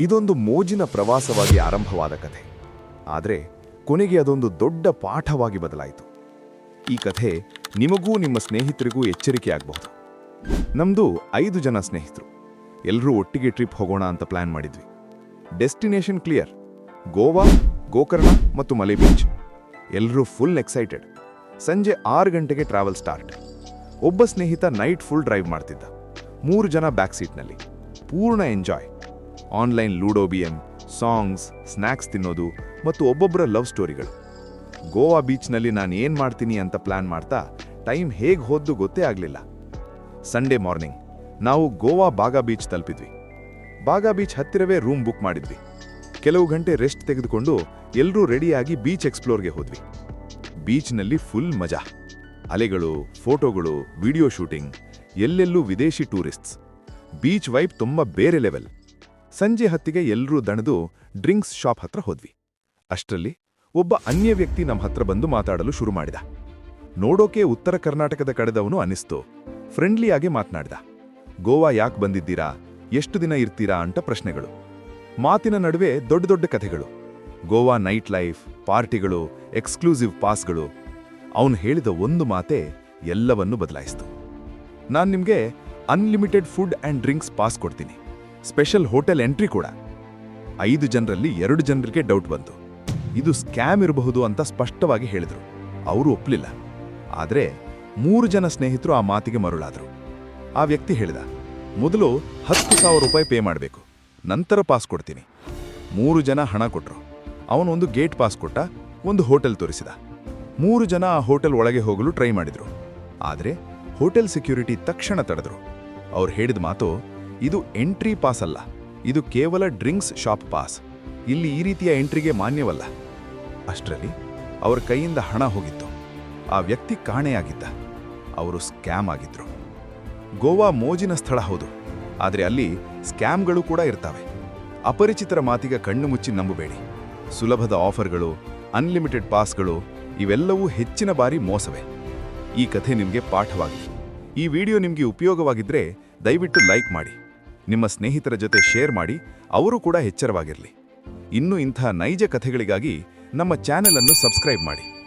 ಇದೊಂದು ಮೋಜಿನ ಪ್ರವಾಸವಾಗಿ ಆರಂಭವಾದ ಕಥೆ. ಆದರೆ ಕೊನೆಗೆ ಅದೊಂದು ದೊಡ್ಡ ಪಾಠವಾಗಿ ಬದಲಾಯಿತು. ಈ ಕಥೆ ನಿಮಗೂ ನಿಮ್ಮ ಸ್ನೇಹಿತರಿಗೂ ಎಚ್ಚರಿಕೆಯಾಗಬಹುದು ನಮ್ದು ಐದು ಜನ ಸ್ನೇಹಿತರು. ಎಲ್ಲರೂ ಒಟ್ಟಿಗೆ ಟ್ರಿಪ್ ಹೋಗೋಣ ಅಂತ ಪ್ಲಾನ್ ಮಾಡಿದ್ವಿ. Destination clear. ಗೋವಾ, ಗೋಕರ್ಣ ಮತ್ತು ಮಲೆ ಬೀಚ್. ಎಲ್ಲರೂ ಫುಲ್ ಎಕ್ಸೈಟೆಡ್. ಸಂಜೆ ಆರು ಗಂಟೆಗೆ ಟ್ರಾವೆಲ್ ಸ್ಟಾರ್ಟ್. ಒಬ್ಬ ಸ್ನೇಹಿತ ನೈಟ್ ಫುಲ್ ಡ್ರೈವ್ ಮಾಡ್ತಿದ್ದ. ಮೂರು ಜನ ಬ್ಯಾಕ್ ಸೀಟ್ನಲ್ಲಿ. ಪೂರ್ಣ enjoy. Online ludo songs snacks ತಿನ್ನೋದು ಮತ್ತು ಒಬ್ಬೊಬ್ಬರ ಲವ್ ಸ್ಟೋರಿಗಳು. ಗೋವಾ ಬೀಚ್ನಲ್ಲಿ ನಾನು ಏನು ಮಾಡ್ತೀನಿ ಅಂತ ಪ್ಲಾನ್ ಮಾಡ್ತಾ ಟೈಮ್ ಹೇಗೆ ಹೋದ್ದು ಗೊತ್ತೇ ಆಗಲಿಲ್ಲ. ಸಂಡೇ ಮಾರ್ನಿಂಗ್ ನಾವು ಗೋವಾ ಬಾಗಾ ಬೀಚ್ ತಲುಪಿದ್ವಿ. ಬಾಗಾ ಬೀಚ್ ಹತ್ತಿರವೇ ರೂಮ್ ಬುಕ್ ಮಾಡಿದ್ವಿ. ಕೆಲವು ಗಂಟೆ ರೆಸ್ಟ್ ತೆಗೆದುಕೊಂಡು ಎಲ್ಲರೂ ರೆಡಿಯಾಗಿ ಬೀಚ್ ಎಕ್ಸ್ಪ್ಲೋರ್ಗೆ ಹೋದ್ವಿ. ಬೀಚ್ನಲ್ಲಿ ಫುಲ್ ಮಜಾ. ಅಲೆಗಳು, ಫೋಟೋಗಳು, ವಿಡಿಯೋ ಶೂಟಿಂಗ್, ಎಲ್ಲೆಲ್ಲೂ ವಿದೇಶಿ ಟೂರಿಸ್ಟ್ಸ್. ಬೀಚ್ ವೈಬ್ ತುಂಬ ಬೇರೆ ಲೆವೆಲ್. ಸಂಜೆ ಹತ್ತಿಗೆ ಎಲ್ಲರೂ ದಣದು ಡ್ರಿಂಕ್ಸ್ ಶಾಪ್ ಹತ್ರ ಹೋದ್ವಿ. ಅಷ್ಟರಲ್ಲಿ ಒಬ್ಬ ಅನ್ಯ ವ್ಯಕ್ತಿ ನಮ್ಮ ಹತ್ರ ಬಂದು ಮಾತಾಡಲು ಶುರು ಮಾಡಿದ. ನೋಡೋಕೆ ಉತ್ತರ ಕರ್ನಾಟಕದ ಕಡೆದವನು ಅನಿಸ್ತು. ಫ್ರೆಂಡ್ಲಿಯಾಗಿ ಮಾತನಾಡ್ದ. ಗೋವಾ ಯಾಕೆ ಬಂದಿದ್ದೀರಾ? ಎಷ್ಟು ದಿನ ಇರ್ತೀರಾ ಅಂತ ಪ್ರಶ್ನೆಗಳು. ಮಾತಿನ ನಡುವೆ ದೊಡ್ಡ ದೊಡ್ಡ ಕಥೆಗಳು. ಗೋವಾ ನೈಟ್ ಲೈಫ್, ಪಾರ್ಟಿಗಳು, ಎಕ್ಸ್ಕ್ಲೂಸಿವ್ ಪಾಸ್ಗಳು. ಅವನು ಹೇಳಿದ ಒಂದು ಮಾತೆ ಎಲ್ಲವನ್ನೂ ಬದಲಾಯಿಸ್ತು. ನಾನು ನಿಮಗೆ unlimited food and drinks pass ಕೊಡ್ತೀನಿ. ಸ್ಪೆಷಲ್ ಹೋಟೆಲ್ ಎಂಟ್ರಿ ಕೂಡ. ಐದು ಜನರಲ್ಲಿ ಎರಡು ಜನರಿಗೆ ಡೌಟ್ ಬಂತು. ಇದು ಸ್ಕ್ಯಾಮ್ ಇರಬಹುದು ಅಂತ ಸ್ಪಷ್ಟವಾಗಿ ಹೇಳಿದರು. ಅವರು ಒಪ್ಪಲಿಲ್ಲ ಆದರೆ ಮೂರು ಜನ ಸ್ನೇಹಿತರು ಆ ಮಾತಿಗೆ ಮರುಳಾದರು. ಆ ವ್ಯಕ್ತಿ ಹೇಳಿದ, ಮೊದಲು ಹತ್ತು ಸಾವಿರ ರೂಪಾಯಿ ಪೇ ಮಾಡಬೇಕು. ನಂತರ ಪಾಸ್ ಕೊಡ್ತೀನಿ. ಮೂರು ಜನ ಹಣ ಕೊಟ್ಟರು ಅವನೊಂದು ಗೇಟ್ ಪಾಸ್ ಕೊಟ್ಟ, ಒಂದು ಹೋಟೆಲ್ ತೋರಿಸಿದ. ಮೂರು ಜನ ಆ ಹೋಟೆಲ್ ಒಳಗೆ ಹೋಗಲು ಟ್ರೈ ಮಾಡಿದ್ರು. ಆದರೆ ಹೋಟೆಲ್ ಸೆಕ್ಯೂರಿಟಿ ತಕ್ಷಣ ತಡೆದ್ರು. ಅವ್ರು ಹೇಳಿದ ಮಾತು ಇದು ಎಂಟ್ರಿ ಪಾಸ್ ಅಲ್ಲ. ಇದು ಕೇವಲ ಡ್ರಿಂಕ್ಸ್ ಶಾಪ್ ಪಾಸ್. ಇಲ್ಲಿ ಈ ರೀತಿಯ ಎಂಟ್ರಿಗೆ ಮಾನ್ಯವಲ್ಲ. ಅಷ್ಟರಲ್ಲಿ ಅವರ ಕೈಯಿಂದ ಹಣ ಹೋಗಿತ್ತು. ಆ ವ್ಯಕ್ತಿ ಕಾಣೆಯಾಗಿದ್ದ. ಅವರು ಸ್ಕ್ಯಾಮ್ ಆಗಿದ್ರು. ಗೋವಾ ಮೋಜಿನ ಸ್ಥಳ ಹೌದು. ಆದರೆ ಅಲ್ಲಿ ಸ್ಕ್ಯಾಮ್ಗಳು ಕೂಡ ಇರ್ತವೆ. ಅಪರಿಚಿತರ ಮಾತಿಗೆ ಕಣ್ಣು ಮುಚ್ಚಿ ನಂಬಬೇಡಿ. ಸುಲಭದ ಆಫರ್ಗಳು, ಅನ್ಲಿಮಿಟೆಡ್ ಪಾಸ್ಗಳು ಇವೆಲ್ಲವೂ ಹೆಚ್ಚಿನ ಬಾರಿ ಮೋಸವೇ. ಈ ಕಥೆ ನಿಮಗೆ ಪಾಠವಾಗಿದೆ ಈ ವಿಡಿಯೋ ನಿಮಗೆ ಉಪಯೋಗವಾಗಿದ್ದರೆ ದಯವಿಟ್ಟು ಲೈಕ್ ಮಾಡಿ. ನಿಮ್ಮ ಸ್ನೇಹಿತರ ಜೊತೆ ಶೇರ್ ಮಾಡಿ ಅವರು ಕೂಡ ಎಚ್ಚರವಾಗಿರಲಿ. ಇನ್ನು ಇಂಥ ನೈಜ ಕಥೆಗಳಿಗಾಗಿ ನಮ್ಮ ಚಾನೆಲ್ ಅನ್ನು ಸಬ್ಸ್ಕ್ರೈಬ್ ಮಾಡಿ.